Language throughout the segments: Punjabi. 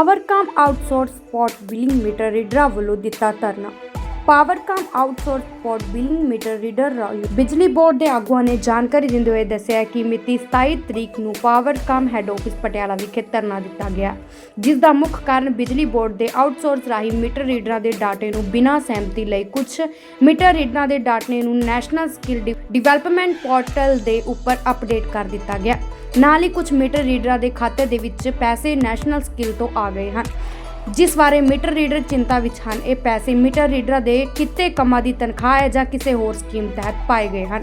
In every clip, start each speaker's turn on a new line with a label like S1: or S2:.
S1: Powercom outsource spot billing meter ਰੀਡਰਾਂ ਵੱਲੋਂ ਦਿੱਤਾ ਧਰਨਾ। Powercom outsource spot billing meter reader ਰਾਹੀਂ ਬਿਜਲੀ ਬੋਰਡ ਦੇ ਆਗੂਆਂ ਨੇ ਜਾਣਕਾਰੀ ਦਿੰਦੇ ਹੋਏ ਦੱਸਿਆ ਕਿ ਮਿਤੀ 27 ਤਰੀਕ ਨੂੰ ਪਾਵਰਕਾਮ ਹੈੱਡ ਆਫਿਸ ਪਟਿਆਲਾ ਵਿਖੇ ਧਰਨਾ ਦਿੱਤਾ ਗਿਆ, ਜਿਸ ਦਾ ਮੁੱਖ ਕਾਰਨ ਬਿਜਲੀ ਬੋਰਡ ਦੇ ਆਊਟਸੋਰਸ ਰਾਹੀਂ ਮੀਟਰ ਰੀਡਰਾਂ ਦੇ ਡਾਟੇ ਨੂੰ ਬਿਨਾਂ ਸਹਿਮਤੀ ਲਈ ਕੁਝ ਮੀਟਰ ਰੀਡਰਾਂ ਦੇ ਡਾਟੇ ਨੂੰ ਨੈਸ਼ਨਲ ਸਕਿੱਲ ਡਿਵੈਲਪਮੈਂਟ ਪੋਰਟਲ ਦੇ ਉੱਪਰ ਅਪਡੇਟ ਕਰ ਦਿੱਤਾ ਗਿਆ। ਨਾਲ ਹੀ ਕੁਝ ਮੀਟਰ ਰੀਡਰਾਂ ਦੇ ਖਾਤੇ ਦੇ ਵਿੱਚ ਪੈਸੇ ਨੈਸ਼ਨਲ ਸਕਿੱਲ ਤੋਂ ਆ ਗਏ ਹਨ। ਜਿਸ ਬਾਰੇ ਮੀਟਰ ਰੀਡਰ ਚਿੰਤਾ ਵਿੱਚ ਹਨ, ਇਹ ਪੈਸੇ ਮੀਟਰ ਰੀਡਰਾਂ ਦੇ ਕਿਤੇ ਕੰਮਾਂ ਦੀ ਤਨਖਾਹ ਹੈ ਜਾਂ ਕਿਸੇ ਹੋਰ ਸਕੀਮ ਤਹਿਤ ਪਾਏ ਗਏ ਹਨ।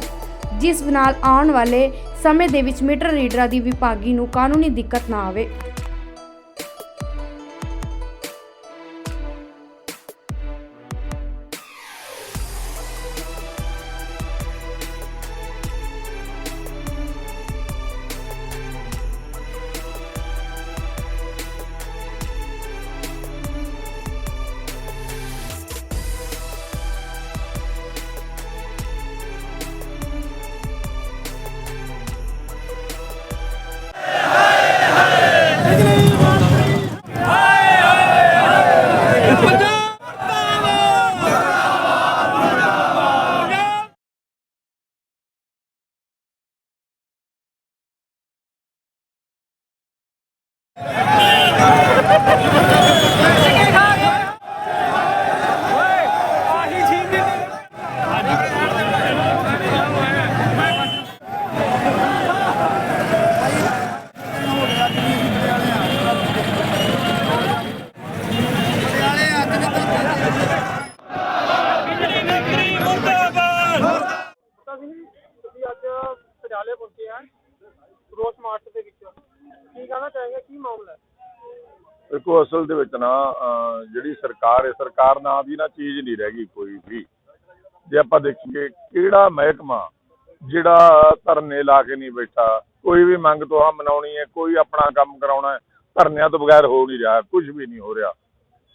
S1: ਜਿਸ ਨਾਲ ਆਉਣ ਵਾਲੇ ਸਮੇਂ ਦੇ ਵਿੱਚ ਮੀਟਰ ਰੀਡਰਾਂ ਦੀ ਵਿਭਾਗੀ ਨੂੰ ਕਾਨੂੰਨੀ ਦਿੱਕਤ ਨਾ ਆਵੇ।
S2: ਦੇਖੋ ਅਸਲ ਦੇ ਵਿੱਚ ਨਾ ਜਿਹੜੀ ਸਰਕਾਰ ਹੈ, ਸਰਕਾਰ ਨਾਂ ਦੀ ਨਾ ਚੀਜ਼ ਨਹੀਂ ਰਹਿ ਗਈ ਕੋਈ ਵੀ। ਜੇ ਆਪਾਂ ਦੇਖੀਏ ਕਿਹੜਾ ਮਹਿਕਮਾ, ਜਿਹੜਾ ਧਰਨੇ ਲਾ ਕੇ ਨਹੀਂ ਬੈਠਾ, ਕੋਈ ਵੀ ਮੰਗ ਤੋਂ ਆ ਮਨਾਉਣੀ ਹੈ, ਕੋਈ ਆਪਣਾ ਕੰਮ ਕਰਾਉਣਾ ਹੈ, ਧਰਨਿਆਂ ਤੋਂ ਬਗੈਰ ਹੋ ਨਹੀਂ ਰਿਹਾ ਕੁਝ ਵੀ ਨਹੀਂ ਹੋ ਰਿਹਾ।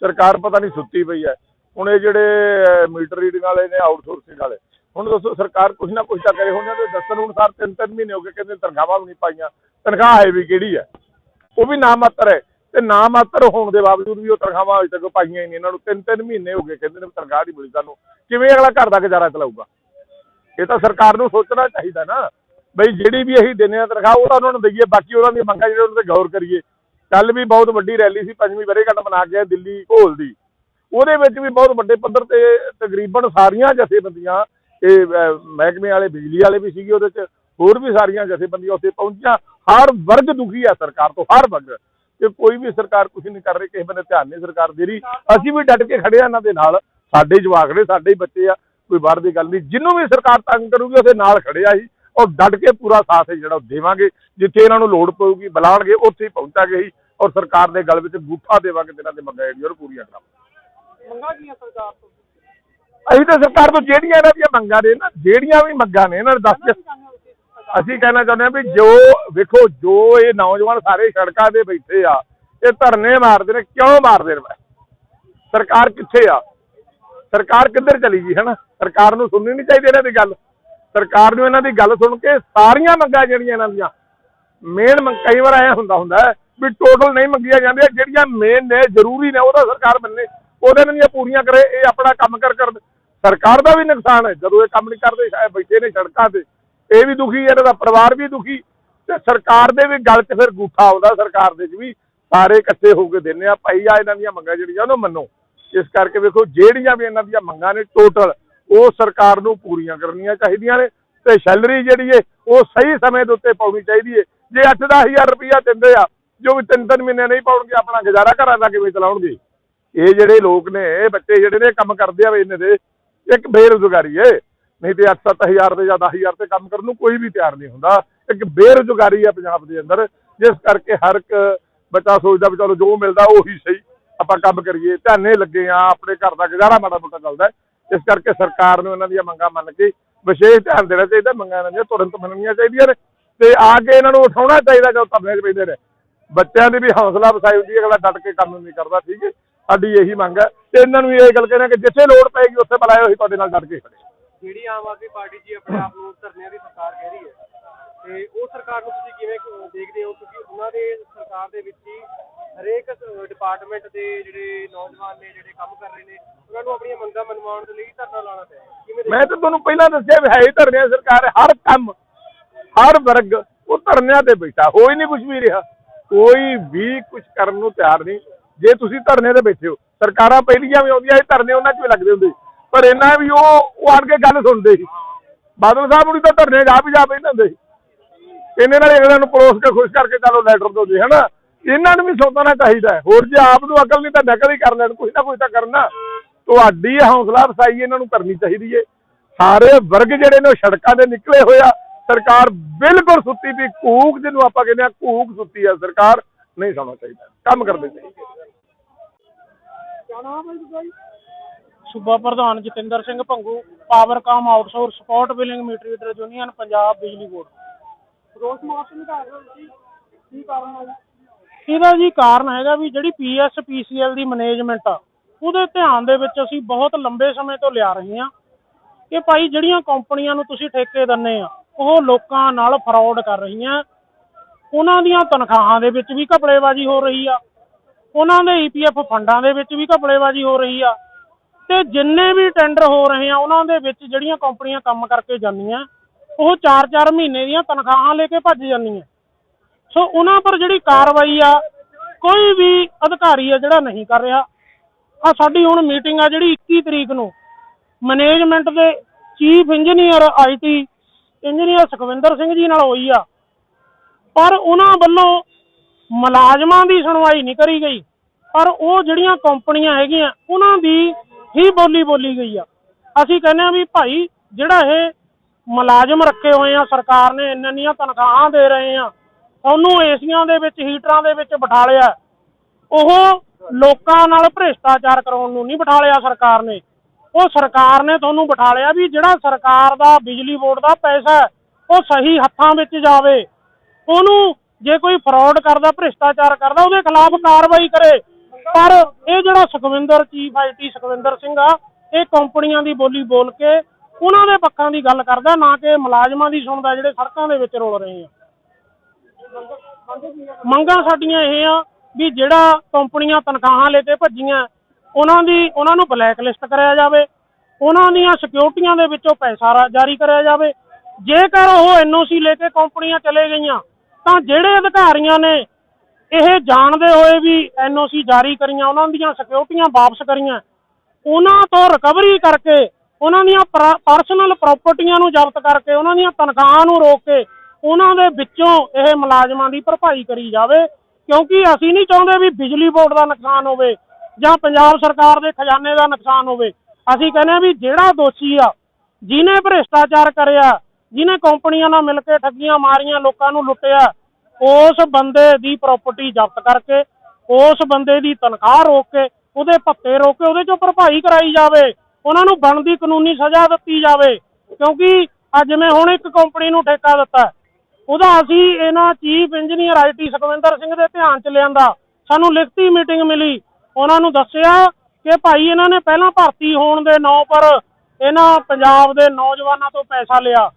S2: ਸਰਕਾਰ ਪਤਾ ਨਹੀਂ ਸੁੱਤੀ ਪਈ ਹੈ। ਹੁਣ ਇਹ ਜਿਹੜੇ ਮੀਟਰ ਰੀਡਿੰਗ ਵਾਲੇ ਨੇ, ਆਊਟਸੋਰਸਿੰਗ ਵਾਲੇ, ਹੁਣ ਦੱਸੋ ਸਰਕਾਰ ਕੁਝ ਨਾ ਕੁਝ ਤਾਂ ਕਰੇ। ਹੁਣ ਦੇ ਦੱਸਣ ਅਨੁਸਾਰ ਤਿੰਨ ਤਿੰਨ ਮਹੀਨੇ ਹੋ ਗਏ, ਕਹਿੰਦੇ ਤਨਖਾਹਾਂ ਵੀ ਨਹੀਂ ਪਾਈਆਂ। ਤਨਖਾਹ ਹੈ ਵੀ ਕਿਹੜੀ ਹੈ? ਉਹ ਵੀ ਨਾ ਮਾਤਰ ਹੈ। ਤੇ ਨਾ ਮਾਤਰ ਹੋਣ ਦੇ ਬਾਵਜੂਦ ਵੀ ਉਹ ਤਨਖਾਹਾਂ ਅਜੇ ਤੱਕ ਪਾਈਆਂ ਹੀ ਨਹੀਂ। ਇਹਨਾਂ ਨੂੰ ਤਿੰਨ ਤਿੰਨ ਮਹੀਨੇ ਹੋ ਗਏ, ਕਹਿੰਦੇ ਨੇ ਤਨਖਾਹ ਨਹੀਂ ਮਿਲੀ ਸਾਨੂੰ। ਕਿਵੇਂ ਅਗਲਾ ਘਰ ਦਾ ਗੁਜ਼ਾਰਾ ਚਲਾਊਗਾ? ਇਹ ਤਾਂ ਸਰਕਾਰ ਨੂੰ ਸੋਚਣਾ ਚਾਹੀਦਾ ਨਾ। ਬਈ ਜਿਹੜੀ ਵੀ ਅਸੀਂ ਦਿੰਦੇ ਆ ਤਨਖਾਹ, ਉਹ ਤਾਂ ਉਹਨਾਂ ਨੂੰ ਦਈਏ, ਬਾਕੀ ਉਹਨਾਂ ਦੀਆਂ ਮੰਗਾਂ ਜਿਹੜੇ ਉਹਨਾਂ ਤੇ ਗੌਰ ਕਰੀਏ। ਕੱਲ ਵੀ ਬਹੁਤ ਵੱਡੀ ਰੈਲੀ ਸੀ, ਪੰਜਵੀਂ ਵਰੇਗੰਢ ਮਨਾ ਕੇ ਦਿੱਲੀ ਘੋਲ ਦੀ। ਉਹਦੇ ਵਿੱਚ ਵੀ ਬਹੁਤ ਵੱਡੇ ਪੱਧਰ ਤੇ ਤਕਰੀਬਨ ਸਾਰੀਆਂ ਜਥੇਬੰਦੀਆਂ, ਇਹ ਮਹਿਕਮੇ ਵਾਲੇ, ਬਿਜਲੀ ਵਾਲੇ ਵੀ ਸੀਗੇ ਉਹਦੇ ਚ। ਹੋਰ ਵੀ ਸਾਰੀਆਂ ਜਥੇਬੰਦੀਆਂ ਉੱਥੇ ਪਹੁੰਚੀਆਂ। ਹਰ ਵਰਗ ਦੁਖੀ ਹੈ ਸਰਕਾਰ ਤੋਂ, ਹਰ ਵਰਗ। ਤੇ ਕੋਈ ਵੀ ਸਰਕਾਰ ਕੁਝ ਨਹੀਂ ਕਰ ਰਹੀ ਕਿਸੇ ਬੰਦੇ ਧਿਆਨ ਨਹੀਂ ਸਰਕਾਰ ਦੇ ਰਹੀ। ਅਸੀਂ ਵੀ ਡਟ ਕੇ ਖੜੇ ਆ ਇਹਨਾਂ ਦੇ ਨਾਲ। ਸਾਡੇ ਜਵਾਕ ਨੇ ਸਾਡੇ ਹੀ ਬੱਚੇ ਆ ਕੋਈ ਬਾਹਰ ਦੀ ਗੱਲ ਨਹੀਂ। ਜਿੰਨੂੰ ਵੀ ਸਰਕਾਰ ਤੰਗ ਕਰੂਗੀ ਉਹਦੇ ਨਾਲ ਖੜੇ ਆ ਹੀ ਔਰ ਡਟ ਕੇ ਪੂਰਾ ਸਾਥ ਹੈ ਜਿਹੜਾ ਦੇਵਾਂਗੇ। ਜਿੱਥੇ ਇਹਨਾਂ ਨੂੰ ਲੋੜ ਪਊਗੀ ਬੁਲਾਣਗੇ ਉੱਥੇ ਹੀ ਪਹੁੰਚਾਂਗੇ ਹੀ ਔਰ ਸਰਕਾਰ ਦੇ ਗਲ ਵਿੱਚ ਗੂਠਾ ਦੇਵਾਂਗੇ ਇਹਨਾਂ ਦੇ ਮੰਗਾਂ ਜਿਹੜੀਆਂ ਉਹ ਪੂਰੀਆਂ ਕਰਾਂਗੇ
S3: ਮੰਗਾ ਕੀ ਸਰਕਾਰ ਤੋਂ?
S2: ਅਸੀਂ ਤਾਂ ਸਰਕਾਰ ਤੋਂ ਜਿਹੜੀਆਂ ਇਹਨਾਂ ਦੀਆਂ ਮੰਗਾਂ ਨੇ ਨਾ ਜਿਹੜੀਆਂ ਵੀ ਮੰਗਾਂ ਨੇ ਇਹਨਾਂ ਨੇ ਦੱਸ ਕੇ
S3: ਚਾਹੁੰਦੇ ਹੋ ਤੁਸੀਂ ਸਰਕਾਰ
S2: ਅਸੀਂ ਕਹਿਣਾ ਚਾਹੁੰਦੇ ਹਾਂ ਵੀ ਜੋ, ਵੇਖੋ, ਜੋ ਇਹ ਨੌਜਵਾਨ ਸਾਰੇ ਸੜਕਾਂ ਤੇ ਬੈਠੇ ਆ, ਇਹ ਧਰਨੇ ਮਾਰਦੇ ਨੇ, ਕਿਉਂ ਮਾਰਦੇ ਨੇ ਸਰਕਾਰ ਕਿੱਥੇ ਆ? ਸਰਕਾਰ ਕਿੱਧਰ ਚਲੀ ਗਈ, ਹਨਾ? ਸਰਕਾਰ ਨੂੰ ਸੁਣਨੀ ਨਹੀਂ ਚਾਹੀਦੀ ਇਹਨਾਂ ਦੀ ਗੱਲ। ਸਰਕਾਰ ਨੂੰ ਇਹਨਾਂ ਦੀ ਗੱਲ ਸੁਣ ਕੇ ਸਾਰੀਆਂ ਮੰਗਾਂ ਜਿਹੜੀਆਂ ਇਹਨਾਂ ਦੀਆਂ ਮੇਨ ਕਈ ਵਾਰ ਐ ਹੁੰਦਾ ਹੁੰਦਾ ਵੀ ਟੋਟਲ ਨਹੀਂ ਮੰਗੀਆਂ ਜਾਂਦੀਆਂ, ਜਿਹੜੀਆਂ ਮੇਨ ਨੇ, ਜ਼ਰੂਰੀ ਨੇ ਉਹਦਾ ਸਰਕਾਰ ਮੰਨੇ ਉਹਦੇ ਨਾਲ ਪੂਰੀਆਂ ਕਰੇ, ਇਹ ਆਪਣਾ ਕੰਮ ਕਰ ਕਰ ਸਰਕਾਰ ਦਾ ਵੀ ਨੁਕਸਾਨ ਹੈ, ਜਦੋਂ ਇਹ ਕੰਮ ਨਹੀਂ ਕਰਦੇ, ਸ਼ਾਇਦ ਬੈਠੇ ਨੇ ਸੜਕਾਂ ਤੇ ਇਹ ਵੀ ਦੁਖੀ, ਇਹਨਾਂ ਦਾ ਪਰਿਵਾਰ ਵੀ ਦੁਖੀ, ਤੇ ਸਰਕਾਰ ਦੇ ਵੀ ਗੱਲ 'ਚ ਫਿਰ ਗੂਠਾ ਆਉਂਦਾ ਸਰਕਾਰ ਦੇ 'ਚ ਵੀ, ਸਾਰੇ ਇਕੱਠੇ ਹੋ ਕੇ ਦਿੰਨੇ ਆ, ਭਾਈ ਆ ਇਹਨਾਂ ਦੀਆਂ ਮੰਗਾਂ ਜਿਹੜੀਆਂ, ਉਹਨੂੰ ਮੰਨੋ। ਇਸ ਕਰਕੇ ਵੇਖੋ, ਜਿਹੜੀਆਂ ਵੀ ਇਹਨਾਂ ਦੀਆਂ ਮੰਗਾਂ ਨੇ ਟੋਟਲ ਉਹ ਸਰਕਾਰ ਨੂੰ ਪੂਰੀਆਂ ਕਰਨੀਆਂ ਚਾਹੀਦੀਆਂ ਨੇ, ਤੇ ਸੈਲਰੀ ਜਿਹੜੀ ਏ, ਉਹ ਸਹੀ ਸਮੇਂ ਦੇ ਉੱਤੇ ਪਾਉਣੀ ਚਾਹੀਦੀ ਏ। ਜੇ 8-10000 ਰੁਪਇਆ ਦਿੰਦੇ ਆ, ਜੋ ਵੀ ਤਿੰਨ ਤਿੰਨ ਮਹੀਨੇ ਨਹੀਂ ਪਾਉਣਗੇ, ਆਪਣਾ ਗੁਜ਼ਾਰਾ ਘਰਾਂ ਦਾ ਕਿਵੇਂ ਚਲਾਉਣਗੇ? ਇਹ ਜਿਹੜੇ ਲੋਕ ਨੇ, ਇਹ ਬੱਚੇ ਜਿਹੜੇ ਨੇ ਕੰਮ ਕਰਦੇ ਆ ਵੀ ਇਹਨਾਂ ਦੇ, ਇੱਕ ਬੇਰੁਜ਼ਗਾਰੀ ਏ। ਨਹੀਂ ਤੇ 8-7000 ਤੇ ਜਾਂ 10000 ਤੇ ਕੰਮ ਕਰਨ ਨੂੰ ਕੋਈ ਵੀ ਤਿਆਰ ਨਹੀਂ ਹੁੰਦਾ। ਇੱਕ ਬੇਰੁਜ਼ਗਾਰੀ ਹੈ ਪੰਜਾਬ ਦੇ ਅੰਦਰ। ਜਿਸ ਕਰਕੇ ਹਰ ਇੱਕ ਬੱਚਾ ਸੋਚਦਾ ਵੀ ਚਲੋ ਜੋ ਮਿਲਦਾ ਉਹੀ ਸਹੀ। ਆਪਾਂ ਕੰਮ ਕਰੀਏ, ਧਿਆਨੇ ਲੱਗੇ ਆ, ਆਪਣੇ ਘਰ ਦਾ ਗੁਜ਼ਾਰਾ ਮਾੜਾ ਮੋਟਾ ਚੱਲਦਾ। ਇਸ ਕਰਕੇ ਸਰਕਾਰ ਨੂੰ ਇਹਨਾਂ ਦੀਆਂ ਮੰਗਾਂ ਮੰਨ ਕੇ ਵਿਸ਼ੇਸ਼ ਧਿਆਨ ਦੇਣਾ ਚਾਹੀਦਾ। ਮੰਗਾਂ ਇਹਨਾਂ ਦੀਆਂ ਤੁਰੰਤ ਮੰਨਣੀਆਂ ਚਾਹੀਦੀਆਂ ਨੇ। ਤੇ ਆ ਕੇ ਇਹਨਾਂ ਨੂੰ ਉਠਾਉਣਾ ਚਾਹੀਦਾ ਜਦੋਂ ਧਰਨੇ 'ਚ ਪੈਂਦੇ ਨੇ। ਬੱਚਿਆਂ ਦੀ ਵੀ ਹੌਸਲਾ ਵਸਾਈ ਹੁੰਦੀ ਹੈ, ਅਗਲਾ ਡਟ ਕੇ ਕੰਮ ਨਹੀਂ ਕਰਦਾ, ਠੀਕ ਹੈ? ਸਾਡੀ ਇਹੀ ਮੰਗ ਹੈ। ਤੇ ਇਹਨਾਂ ਨੂੰ ਇਹ ਗੱਲ ਕਹਿਣਾ ਕਿ ਜਿੱਥੇ ਲੋੜ ਪਏਗੀ, ਉੱਥੇ ਬੁਲਾਇਓ, ਅਸੀਂ ਤੁਹਾਡੇ ਨਾਲ ਡਟ ਕੇ ਖੜੇ
S3: ਜਿਹੜੀ ਆਮ ਆਦਮੀ ਪਾਰਟੀ ਜੀ ਆਪਣੇ ਆਪ ਨੂੰ ਧਰਨਿਆਂ ਦੀ ਸਰਕਾਰ ਕਹਿ ਰਹੀ ਹੈ, ਤੇ ਉਹ ਸਰਕਾਰ ਨੂੰ ਤੁਸੀਂ ਕਿਵੇਂ ਦੇਖਦੇ ਹੋ? ਕਿਉਂਕਿ ਉਹਨਾਂ ਦੇ ਸਰਕਾਰ ਦੇ ਵਿੱਚ ਹੀ ਹਰੇਕ ਡਿਪਾਰਟਮੈਂਟ ਦੇ ਜਿਹੜੇ ਨੌਜਵਾਨ ਨੇ, ਜਿਹੜੇ ਕੰਮ ਕਰ ਰਹੇ ਨੇ, ਉਹਨਾਂ ਨੂੰ ਆਪਣੀਆਂ ਮੰਗਾਂ ਮਨਵਾਉਣ ਦੇ ਲਈ ਧਰਨਾ ਲਾਉਣਾ ਪਿਆ। ਕਿਵੇਂ
S2: ਮੈਂ ਤਾਂ ਤੁਹਾਨੂੰ ਪਹਿਲਾਂ ਦੱਸਿਆ ਵੀ ਹੈ ਹੀ ਧਰਨਿਆਂ ਸਰਕਾਰ, ਹਰ ਕੰਮ, ਹਰ ਵਰਗ ਉਹ ਧਰਨਿਆਂ ਤੇ ਬੈਠਾ, ਹੋ ਹੀ ਨਹੀਂ ਕੁਝ ਵੀ ਰਿਹਾ। ਕੋਈ ਵੀ ਕੁਝ ਕਰਨ ਨੂੰ ਤਿਆਰ ਨਹੀਂ। ਜੇ ਤੁਸੀਂ ਧਰਨੇ ਤੇ ਬੈਠੇ ਹੋ, ਸਰਕਾਰਾਂ ਪਹਿਲੀਆਂ ਵੀ ਆਉਂਦੀਆਂ ਇਹ ਧਰਨੇ ਉਹਨਾਂ 'ਚ ਵੀ ਲੱਗਦੇ ਹੁੰਦੇ ਪਰ ਇਹਨਾਂ ਵੀ ਉਹ ਉਹ ਆਣ ਕੇ ਗੱਲ ਸੁਣਦੇ ਸੀ। ਬਾਦਲ ਸਾਹਿਬ ਨੂੰ ਤਾਂ ਧਰਨੇ ਜਾ ਵੀ ਜਾ ਬੈਠਦੇ ਹੁੰਦੇ ਸੀ। ਇਹਨੇ ਨਾਲ ਅਗਲੇ ਨੂੰ ਪਰੋਸ ਕੇ ਖੁਸ਼ ਕਰਕੇ ਚਲੋ ਲੈਟਰ ਦੋ ਦੇ ਹਨਾ? ਇਹਨਾਂ ਨੂੰ ਵੀ ਸੋਚਣਾ ਚਾਹੀਦਾ ਹੋਰ ਜੇ ਆਪ ਨੂੰ ਅਕਲ ਨਹੀਂ ਤਾਂ ਨਕਲ ਹੀ ਕਰ ਲੈਣ ਕੁਝ ਨਾ ਕੁਝ ਤਾਂ ਕਰਨਾ। ਤੁਹਾਡੀ ਹੌਸਲਾ ਫਸਾਈ ਇਹਨਾਂ ਨੂੰ ਕਰਨੀ ਚਾਹੀਦੀ ਏ। ਸਾਰੇ ਵਰਗ ਜਿਹੜੇ ਨੇ ਉਹ ਸੜਕਾਂ ਦੇ ਨਿਕਲੇ ਹੋਏ ਆ। ਸਰਕਾਰ ਬਿਲਕੁਲ ਸੁੱਤੀ ਵੀ ਕੂਕ ਜਿਹਨੂੰ ਆਪਾਂ ਕਹਿੰਦੇ ਆ, ਕੂਕ ਸੁੱਤੀ ਆ। ਸਰਕਾਰ ਨਹੀਂ ਸੌਣਾ ਚਾਹੀਦਾ। ਕੰਮ ਕਰਦੇ ਚਾਹੀਦੇ
S4: ਸੂਬਾ ਪ੍ਰਧਾਨ Jatinder Singh Bhangu Powercom outsource support billing meter reader union Punjab ਬਿਜਲੀ ਬੋਰਡ।
S3: ਰੋਸ ਮਾਰਚ ਨਿਕਾਲ ਰਹੇ ਤੁਸੀਂ ਕੀ ਕਾਰਨ ਹੈ
S4: ਇਹਦਾ ਜੀ ਕਾਰਨ ਹੈਗਾ ਵੀ ਜਿਹੜੀ ਪੀਐਸ ਪੀਸੀਐਲ ਦੀ ਮੈਨੇਜਮੈਂਟ ਆ ਉਹਦੇ ਧਿਆਨ ਦੇ ਵਿੱਚ ਅਸੀਂ ਬਹੁਤ ਲੰਬੇ ਸਮੇਂ ਤੋਂ ਲਿਆ ਰਹੇ ਹਾਂ ਕਿ ਭਾਈ ਜਿਹੜੀਆਂ ਕੰਪਨੀਆਂ ਨੂੰ ਤੁਸੀਂ ਠੇਕੇ ਦਿੰਨੇ ਆ ਉਹ ਲੋਕਾਂ ਨਾਲ ਫਰਾਡ ਕਰ ਰਹੀਆਂ। ਉਹਨਾਂ ਦੀਆਂ ਤਨਖਾਹਾਂ ਦੇ ਵਿੱਚ ਵੀ ਘਪਲੇਬਾਜ਼ੀ ਹੋ ਰਹੀ ਆ। ਉਹਨਾਂ ਦੇ ਈਪੀਐਫ ਫੰਡਾਂ ਦੇ ਵਿੱਚ ਵੀ ਘਪਲੇਬਾਜ਼ੀ ਹੋ ਰਹੀ ਆ। ਤੇ ਜਿੰਨੇ ਵੀ ਟੈਂਡਰ ਹੋ ਰਹੇ ਆ, ਉਹਨਾਂ ਦੇ ਵਿੱਚ ਜਿਹੜੀਆਂ ਕੰਪਨੀਆਂ ਕੰਮ ਕਰਕੇ ਜਾਂਦੀਆਂ, ਉਹ 4-4 ਮਹੀਨੇ ਦੀਆਂ ਤਨਖਾਹਾਂ ਲੈ ਕੇ ਭੱਜ ਜਾਂਦੀਆਂ। ਸੋ ਉਹਨਾਂ ਪਰ ਜਿਹੜੀ ਕਾਰਵਾਈ ਆ, ਕੋਈ ਵੀ ਅਧਿਕਾਰੀ ਆ ਜਿਹੜਾ ਨਹੀਂ ਕਰ ਰਿਹਾ। ਆ ਸਾਡੀ ਹੁਣ ਮੀਟਿੰਗ ਆ ਜਿਹੜੀ 21 ਤਰੀਕ ਨੂੰ। ਮੈਨੇਜਮੈਂਟ ਦੇ chief engineer IT engineer Sukhwinder Singh ji ਨਾਲ ਹੋਈ ਆ। ਪਰ ਉਹਨਾਂ ਵੱਲੋਂ ਮੁਲਾਜ਼ਮਾਂ ਦੀ ਸੁਣਵਾਈ ਨਹੀਂ ਕਰੀ ਗਈ। ਪਰ ਉਹ ਜਿਹੜੀਆਂ ਕੰਪਨੀਆਂ ਹੈਗੀਆਂ, ਉਹਨਾਂ ਦੀ ਹੀ ਬੋਲੀ ਬੋਲੀ ਗਈ ਆ। ਅਸੀਂ ਕਹਿੰਦੇ ਆ ਵੀ ਭਾਈ, ਜਿਹੜਾ ਇਹ ਮੁਲਾਜ਼ਮ ਰੱਖੇ ਹੋਏ ਆ, ਸਰਕਾਰ ਨੇ ਇੰਨੀਆਂ ਤਨਖਾਹਾਂ ਦੇ ਰਹੇ ਆ, ਉਹਨੂੰ ਏਸੀਆਂ ਦੇ ਵਿੱਚ, ਹੀਟਰਾਂ ਦੇ ਵਿੱਚ ਬਿਠਾ ਲਿਆ। ਉਹ ਲੋਕਾਂ ਨਾਲ ਭ੍ਰਿਸ਼ਟਾਚਾਰ ਕਰਾਉਣ ਨੂੰ ਨਹੀਂ ਬਿਠਾ ਲਿਆ ਸਰਕਾਰ ਨੇ। ਉਹ ਸਰਕਾਰ ਨੇ ਤੁਹਾਨੂੰ ਬਿਠਾ ਲਿਆ ਵੀ ਜਿਹੜਾ ਸਰਕਾਰ ਦਾ, ਬਿਜਲੀ ਬੋਰਡ ਦਾ ਪੈਸਾ ਉਹ ਸਹੀ ਹੱਥਾਂ ਵਿੱਚ ਜਾਵੇ। ਉਹਨੂੰ ਜੇ ਕੋਈ ਫਰਾਡ ਕਰਦਾ, ਭ੍ਰਿਸ਼ਟਾਚਾਰ ਕਰਦਾ, ਉਹਦੇ ਖਿਲਾਫ ਕਾਰਵਾਈ ਕਰੇ। ਪਰ ਇਹ ਜਿਹੜਾ ਸੁਖਵਿੰਦਰ ਚੀਫ ਆਈਟੀ ਸੁਖਵਿੰਦਰ ਸਿੰਘ ਆ, ਇਹ ਕੰਪਨੀਆਂ ਦੀ ਬੋਲੀ ਬੋਲ ਕੇ ਉਹਨਾਂ ਦੇ ਪੱਖਾਂ ਦੀ ਗੱਲ ਕਰਦਾ, ਨਾ ਕਿ ਮੁਲਾਜ਼ਮਾਂ ਦੀ ਸੁਣਦਾ ਜਿਹੜੇ ਸੜਕਾਂ ਦੇ ਵਿੱਚ ਰੋਲ ਰਹੇ ਆ। ਮੰਗਾਂ ਸਾਡੀਆਂ ਇਹ ਆ ਵੀ ਜਿਹੜਾ ਕੰਪਨੀਆਂ ਤਨਖਾਹਾਂ ਲੈ ਕੇ ਭੱਜੀਆਂ, ਉਹਨਾਂ ਦੀ, ਉਹਨਾਂ ਨੂੰ ਬਲੈਕ ਲਿਸਟ ਕਰਿਆ ਜਾਵੇ, ਉਹਨਾਂ ਦੀਆਂ ਸਿਕਿਉਰਟੀਆਂ ਦੇ ਵਿੱਚੋਂ ਪੈਸਾ ਜਾਰੀ ਕਰਿਆ ਜਾਵੇ। ਜੇਕਰ ਉਹ ਐਨਓਸੀ ਲੈ ਕੇ ਕੰਪਨੀਆਂ ਚਲੇ ਗਈਆਂ, ਤਾਂ ਜਿਹੜੇ ਅਧਿਕਾਰੀਆਂ ਨੇ ਇਹ ਜਾਣਦੇ ਹੋਏ ਵੀ ਐਨਓਸੀ ਜਾਰੀ ਕਰੀਆਂ, ਉਹਨਾਂ ਦੀਆਂ ਸਿਕਿਉਰਟੀਆਂ ਵਾਪਸ ਕਰੀਆਂ। ਉਹਨਾਂ ਤੋਂ ਰਿਕਵਰੀ ਕਰਕੇ, ਉਹਨਾਂ ਦੀਆਂ ਪਰਸਨਲ ਪ੍ਰਾਪਰਟੀਆਂ ਨੂੰ ਜ਼ਬਤ ਕਰਕੇ, ਉਹਨਾਂ ਦੀਆਂ ਤਨਖਾਹਾਂ ਨੂੰ ਰੋਕ ਕੇ, ਉਹਨਾਂ ਦੇ ਵਿੱਚੋਂ ਇਹ ਮੁਲਾਜ਼ਮਾਂ ਦੀ ਭਰਪਾਈ ਕਰੀ ਜਾਵੇ। ਕਿਉਂਕਿ ਅਸੀਂ ਨਹੀਂ ਚਾਹੁੰਦੇ ਵੀ ਬਿਜਲੀ ਬੋਰਡ ਦਾ ਨੁਕਸਾਨ ਹੋਵੇ ਜਾਂ ਪੰਜਾਬ ਸਰਕਾਰ ਦੇ ਖਜ਼ਾਨੇ ਦਾ ਨੁਕਸਾਨ ਹੋਵੇ। ਅਸੀਂ ਕਹਿੰਦੇ ਹਾਂ ਵੀ ਜਿਹੜਾ ਦੋਸ਼ੀ ਆ, ਜਿਹਨੇ ਭ੍ਰਿਸ਼ਟਾਚਾਰ ਕਰਿਆ, ਜਿਹਨੇ ਕੰਪਨੀਆਂ ਨਾਲ ਮਿਲ ਕੇ ਠੱਗੀਆਂ ਮਾਰੀਆਂ, ਲੋਕਾਂ ਨੂੰ ਲੁੱਟਿਆ ਉਸ ਬੰਦੇ ਦੀ ਪ੍ਰਾਪਰਟੀ ਜ਼ਬਤ ਕਰਕੇ, ਉਸ ਬੰਦੇ ਦੀ ਤਨਖਾਹ ਰੋਕ ਕੇ, ਉਹਦੇ ਭੱਤੇ ਰੋਕ ਕੇ ਉਹਦੇ ਚੋਂ ਭਰਪਾਈ ਕਰਾਈ ਜਾਵੇ, ਉਹਨਾਂ ਨੂੰ ਬਣਦੀ ਕਾਨੂੰਨੀ ਸਜ਼ਾ ਦਿੱਤੀ ਜਾਵੇ। ਕਿਉਂਕਿ ਅੱਜ ਜਿਵੇਂ ਹੁਣ ਇੱਕ ਕੰਪਨੀ ਨੂੰ ਠੇਕਾ ਦਿੱਤਾ ਉਹਦਾ ਅਸੀਂ ਇਹਨਾਂ chief engineer IT Sukhwinder Singh ਦੇ ਧਿਆਨ ਚ ਲਿਆਂਦਾ। ਸਾਨੂੰ ਲਿਖਤੀ ਮੀਟਿੰਗ ਮਿਲੀ। ਉਹਨਾਂ ਨੂੰ ਦੱਸਿਆ ਕਿ ਭਾਈ ਇਹਨਾਂ ਨੇ ਪਹਿਲਾਂ ਭਰਤੀ ਹੋਣ ਦੇ ਨਾਂ ਪਰ ਇਹਨਾਂ ਪੰਜਾਬ ਦੇ ਨੌਜਵਾਨਾਂ ਤੋਂ ਪੈਸਾ ਲਿਆ।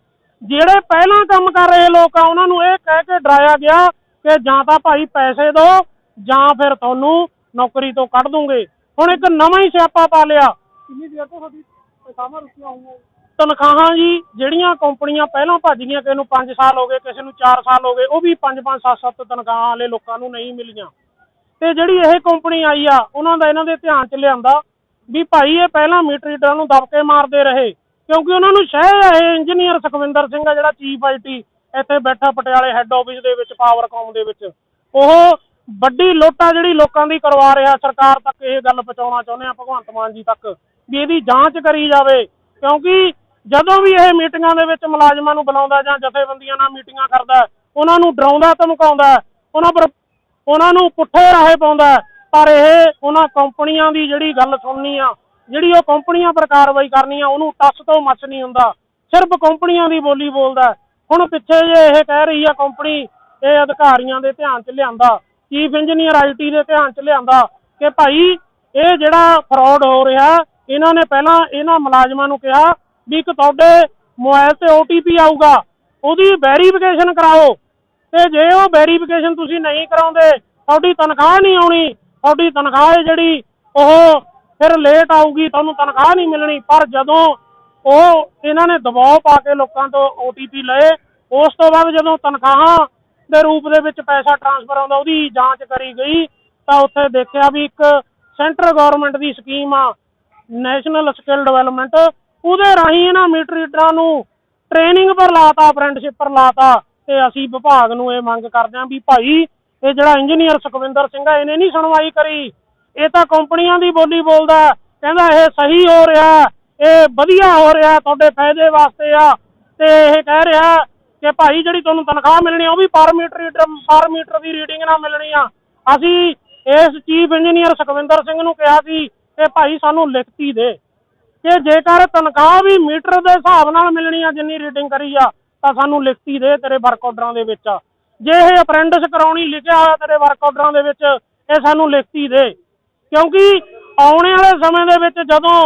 S4: ਜਿਹੜੇ ਪਹਿਲਾਂ ਕੰਮ ਕਰ ਰਹੇ ਲੋਕ ਆ ਉਹਨਾਂ ਨੂੰ ਇਹ ਕਹਿ ਕੇ ਡਰਾਇਆ ਗਿਆ ਕਿ ਜਾਂ ਤਾਂ ਭਾਈ ਪੈਸੇ ਦਿਓ ਜਾਂ ਫਿਰ ਤੁਹਾਨੂੰ ਨੌਕਰੀ ਤੋਂ ਕੱਢ ਦੂੰਗੇ। ਹੁਣ ਇੱਕ ਨਵਾਂ ਹੀ ਸਿਆਪਾ ਪਾ ਲਿਆ।
S3: ਕਿੰਨੀ ਦੇਰ ਤੋਂ ਤੁਹਾਡੀ ਤਨਖਾਹਾਂ ਰੁਕੀਆਂ ਹੋਈਆਂ
S4: ਤਨਖਾਹਾਂ ਜੀ ਜਿਹੜੀਆਂ ਕੰਪਨੀਆਂ ਪਹਿਲਾਂ ਭੱਜ ਗਈਆਂ ਕਿਸੇ ਨੂੰ 5 ਸਾਲ ਹੋ ਗਏ ਕਿਸੇ ਨੂੰ 4 ਸਾਲ ਹੋ ਗਏ ਉਹ ਵੀ 5-5 7-7 ਤਨਖਾਹਾਂ ਵਾਲੇ ਲੋਕਾਂ ਨੂੰ ਨਹੀਂ ਮਿਲੀਆਂ। ਤੇ ਜਿਹੜੀ ਇਹ ਕੰਪਨੀ ਆਈ ਆ ਉਹਨਾਂ ਦਾ ਇਹਨਾਂ ਦੇ ਧਿਆਨ ਚ ਲਿਆਂਦਾ ਵੀ ਭਾਈ ਇਹ ਪਹਿਲਾਂ ਮੀਟਰ ਰੀਡਰਾਂ ਨੂੰ ਦਬਕੇ ਮਾਰਦੇ ਰਹੇ। ਕਿਉਂਕਿ ਉਹਨਾਂ ਨੂੰ ਸ਼ਹਿ ਇਹ ਇੰਜੀਨੀਅਰ ਸੁਖਵਿੰਦਰ ਸਿੰਘ ਆ ਜਿਹੜਾ ਚੀਫ ਆਈਟੀ ਇੱਥੇ ਬੈਠਾ ਪਟਿਆਲੇ ਹੈੱਡ ਆਫਿਸ ਦੇ ਵਿੱਚ ਪਾਵਰਕਾਮ ਦੇ ਵਿੱਚ। ਉਹ ਵੱਡੀ ਲੋਟਾ ਜਿਹੜੀ ਲੋਕਾਂ ਦੀ ਕਰਵਾ ਰਿਹਾ, ਸਰਕਾਰ ਤੱਕ ਇਹ ਗੱਲ ਪਹੁੰਚਾਉਣਾ ਚਾਹੁੰਦੇ ਆ, ਭਗਵੰਤ ਮਾਨ ਜੀ ਤੱਕ, ਵੀ ਇਹਦੀ ਜਾਂਚ ਕਰੀ ਜਾਵੇ। ਕਿਉਂਕਿ ਜਦੋਂ ਵੀ ਇਹ ਮੀਟਿੰਗਾਂ ਦੇ ਵਿੱਚ ਮੁਲਾਜ਼ਮਾਂ ਨੂੰ ਬੁਲਾਉਂਦਾ ਜਾਂ ਜਥੇਬੰਦੀਆਂ ਨਾਲ ਮੀਟਿੰਗਾਂ ਕਰਦਾ, ਉਹਨਾਂ ਨੂੰ ਡਰਾਉਂਦਾ, ਧਮਕਾਉਂਦਾ, ਉਹਨਾਂ ਪਰ ਉਹਨਾਂ ਨੂੰ ਪੁੱਠੇ ਰਾਹੇ ਪਾਉਂਦਾ, ਪਰ ਇਹ ਉਹਨਾਂ ਕੰਪਨੀਆਂ ਦੀ ਜਿਹੜੀ ਗੱਲ ਸੁਣਨੀ ਆ ਜਿਹੜੀ ਉਹ ਕੰਪਨੀਆਂ ਪਰ ਕਾਰਵਾਈ ਕਰਨੀ ਆ, ਉਹਨੂੰ ਟੱਸ ਤੋਂ ਮੱਚ ਨਹੀਂ ਹੁੰਦਾ। ਸਿਰਫ ਕੰਪਨੀਆਂ ਦੀ ਬੋਲੀ ਬੋਲਦਾ ਹੁਣ ਪਿੱਛੇ ਜੇ ਇਹ ਕਹਿ ਰਹੀ ਆ ਕੰਪਨੀ ਇਹ ਅਧਿਕਾਰੀਆਂ ਦੇ ਧਿਆਨ 'ਚ ਲਿਆਂਦਾ, ਚੀਫ ਇੰਜੀਨੀਅਰ ਆਈਟੀ ਦੇ ਧਿਆਨ 'ਚ ਲਿਆਂਦਾ ਕਿ ਭਾਈ ਇਹ ਜਿਹੜਾ ਫਰਾਡ ਹੋ ਰਿਹਾ, ਇਹਨਾਂ ਨੇ ਪਹਿਲਾਂ ਇਹਨਾਂ ਮੁਲਾਜ਼ਮਾਂ ਨੂੰ ਕਿਹਾ ਵੀ ਇੱਕ ਤੁਹਾਡੇ ਮੋਬਾਈਲ ਤੇ OTP ਆਊਗਾ, ਉਹਦੀ ਵੈਰੀਫਿਕੇਸ਼ਨ ਕਰਾਓ। ਤੇ ਜੇ ਉਹ ਵੈਰੀਫਿਕੇਸ਼ਨ ਤੁਸੀਂ ਨਹੀਂ ਕਰਾਉਂਦੇ, ਤੁਹਾਡੀ ਤਨਖਾਹ ਨਹੀਂ ਆਉਣੀ, ਤੁਹਾਡੀ ਤਨਖਾਹ ਜਿਹੜੀ ਉਹ ਫਿਰ ਲੇਟ ਆਊਗੀ ਤੁਹਾਨੂੰ ਤਨਖਾਹ ਨਹੀਂ ਮਿਲਣੀ। ਪਰ ਜਦੋਂ ਉਹ ਇਹਨਾਂ ਨੇ ਦਬਾਅ ਪਾ ਕੇ ਲੋਕਾਂ ਤੋਂ OTP ਲਏ, ਉਸ ਤੋਂ ਬਾਅਦ ਜਦੋਂ ਤਨਖਾਹਾਂ ਦੇ ਰੂਪ ਦੇ ਵਿੱਚ ਪੈਸਾ ਟ੍ਰਾਂਸਫਰ ਆਉਂਦਾ, ਉਹਦੀ ਜਾਂਚ ਕਰੀ ਗਈ, ਤਾਂ ਉੱਥੇ ਦੇਖਿਆ ਵੀ ਇੱਕ ਸੈਂਟਰ ਗਵਰਨਮੈਂਟ ਦੀ ਸਕੀਮ ਆ ਨੈਸ਼ਨਲ ਸਕਿੱਲ ਡਿਵੈਲਪਮੈਂਟ ਉਹਦੇ ਰਾਹੀਂ ਇਹਨਾਂ ਮੀਟਰ ਰੀਡਰਾਂ ਨੂੰ ਟ੍ਰੇਨਿੰਗ ਪਰ ਲਾਤਾ ਅਪ੍ਰੈਂਟਿਸਸ਼ਿਪ ਪਰ ਲਾਤਾ, ਤੇ ਅਸੀਂ ਵਿਭਾਗ ਨੂੰ ਇਹ ਮੰਗ ਕਰਦੇ ਹਾਂ ਵੀ ਭਾਈ, ਇਹ ਜਿਹੜਾ ਇੰਜੀਨੀਅਰ ਸੁਖਵਿੰਦਰ ਸਿੰਘ ਆ, ਇਹਨੇ ਨਹੀਂ ਸੁਣਵਾਈ ਕਰੀ। ਇਹ ਤਾਂ ਕੰਪਨੀਆਂ ਦੀ ਬੋਲੀ ਬੋਲਦਾ ਕਹਿੰਦਾ ਇਹ ਸਹੀ ਹੋ ਰਿਹਾ ਇਹ ਵਧੀਆ ਹੋ ਰਿਹਾ ਤੁਹਾਡੇ ਫਾਇਦੇ ਵਾਸਤੇ ਆ। ਤੇ ਇਹ ਕਹਿ ਰਿਹਾ ਕਿ ਭਾਈ ਜਿਹੜੀ ਤੁਹਾਨੂੰ ਤਨਖਾਹ ਮਿਲਣੀ ਉਹ ਵੀ ਪਰ ਮੀਟਰ ਪਰ ਮੀਟਰ ਦੀ ਰੀਡਿੰਗ ਨਾਲ ਮਿਲਣੀ ਆ। ਅਸੀਂ ਇਸ ਚੀਫ ਇੰਜੀਨੀਅਰ ਸੁਖਵਿੰਦਰ ਸਿੰਘ ਨੂੰ ਕਿਹਾ ਸੀ ਕਿ ਭਾਈ ਸਾਨੂੰ ਲਿਖਤੀ ਦੇ ਕਿ ਜੇਕਰ ਤਨਖਾਹ ਵੀ ਮੀਟਰ ਦੇ ਹਿਸਾਬ ਨਾਲ ਮਿਲਣੀ ਆ, ਜਿੰਨੀ ਰੀਡਿੰਗ ਕਰੀ ਆ, ਤਾਂ ਸਾਨੂੰ ਲਿਖਤੀ ਦੇ ਤੇਰੇ ਵਰਕ ਆਰਡਰਾਂ ਦੇ ਵਿੱਚ ਜੇ ਇਹ ਅਪ੍ਰੈਂਟਿਸ ਕਰਾਉਣੀ ਲਿਖਿਆ ਹੋਇਆ ਤੇਰੇ ਵਰਕ ਆਰਡਰਾਂ ਦੇ ਵਿੱਚ, ਇਹ ਸਾਨੂੰ ਲਿਖਤੀ ਦੇ। ਕਿਉਂਕਿ ਆਉਣ ਵਾਲੇ ਸਮੇਂ ਦੇ ਵਿੱਚ ਜਦੋਂ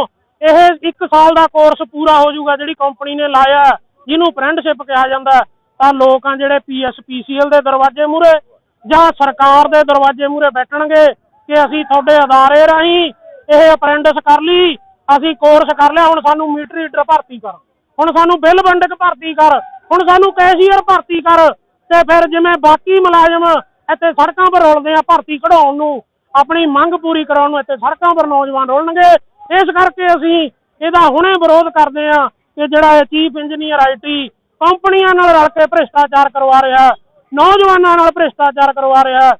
S4: ਇਹ 1 ਸਾਲ ਦਾ ਕੋਰਸ ਪੂਰਾ ਹੋ ਜਾਊਗਾ, ਜਿਹੜੀ ਕੰਪਨੀ ਨੇ ਲਾਇਆ ਜਿਹਨੂੰ ਅਪ੍ਰੈਂਟਿਸਸ਼ਿਪ ਕਿਹਾ ਜਾਂਦਾ ਤਾਂ ਲੋਕ ਆ ਜਿਹੜੇ ਪੀਐਸਪੀਸੀਐਲ ਦੇ ਦਰਵਾਜ਼ੇ ਮੂਹਰੇ ਜਾਂ ਸਰਕਾਰ ਦੇ ਦਰਵਾਜ਼ੇ ਮੂਹਰੇ ਬੈਠਣਗੇ ਕਿ ਅਸੀਂ ਤੁਹਾਡੇ ਅਦਾਰੇ ਰਾਹੀਂ ਇਹ ਅਪ੍ਰੈਂਟਿਸ ਕਰ ਲਈ, ਅਸੀਂ ਕੋਰਸ ਕਰ ਲਿਆ, ਹੁਣ ਸਾਨੂੰ ਮੀਟਰ ਰੀਡਰ ਭਰਤੀ ਕਰ, ਹੁਣ ਸਾਨੂੰ ਬਿੱਲ ਵੰਡਕ ਭਰਤੀ ਕਰ, ਹੁਣ ਸਾਨੂੰ ਕੈਸ਼ੀਅਰ ਭਰਤੀ ਕਰ ਤੇ ਫਿਰ ਜਿਵੇਂ ਬਾਕੀ ਮੁਲਾਜ਼ਮ ਇੱਥੇ ਸੜਕਾਂ 'ਪਰ ਰੁਲਦੇ ਆ, ਭਰਤੀ ਕਢਾਉਣ ਨੂੰ ਆਪਣੀ ਮੰਗ ਪੂਰੀ ਕਰਾਉਣ ਨੂੰ ਇੱਥੇ ਸੜਕਾਂ 'ਪਰ ਨੌਜਵਾਨ ਰੁਲਣਗੇ। ਇਸ ਕਰਕੇ ਅਸੀਂ ਇਹਦਾ ਹੁਣੇ ਵਿਰੋਧ ਕਰਦੇ ਆ ਕਿ ਜਿਹੜਾ ਇਹ ਚੀਫ ਇੰਜੀਨੀਅਰ ਆਈਟੀ ਕੰਪਨੀਆਂ ਨਾਲ ਰਲ ਕੇ ਭ੍ਰਿਸ਼ਟਾਚਾਰ ਕਰਵਾ ਰਿਹਾ, ਨੌਜਵਾਨਾਂ ਨਾਲ ਭ੍ਰਿਸ਼ਟਾਚਾਰ ਕਰਵਾ ਰਿਹਾ।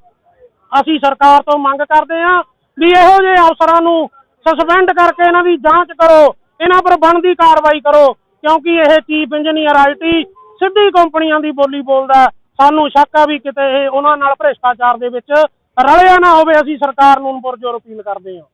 S4: ਅਸੀਂ ਸਰਕਾਰ ਤੋਂ ਮੰਗ ਕਰਦੇ ਹਾਂ ਵੀ ਇਹੋ ਜਿਹੇ ਅਫਸਰਾਂ ਨੂੰ ਸਸਪੈਂਡ ਕਰਕੇ ਇਹਨਾਂ ਦੀ ਜਾਂਚ ਕਰੋ, ਇਹਨਾਂ ਪਰ ਬਣਦੀ ਕਾਰਵਾਈ ਕਰੋ, ਕਿਉਂਕਿ ਇਹ ਚੀਫ ਇੰਜੀਨੀਅਰ ਆਈਟੀ ਸਿੱਧੀ ਕੰਪਨੀਆਂ ਦੀ ਬੋਲੀ ਬੋਲਦਾ ਸਾਨੂੰ ਸ਼ੱਕ ਆ ਵੀ ਕਿਤੇ ਇਹ ਉਹਨਾਂ ਨਾਲ ਭ੍ਰਿਸ਼ਟਾਚਾਰ ਦੇ ਵਿੱਚ ਰਲਿਆ ਨਾ ਹੋਵੇ ਅਸੀਂ ਸਰਕਾਰ ਨੂੰ ਪੁਰਜੋਰ ਅਪੀਲ ਕਰਦੇ ਹਾਂ।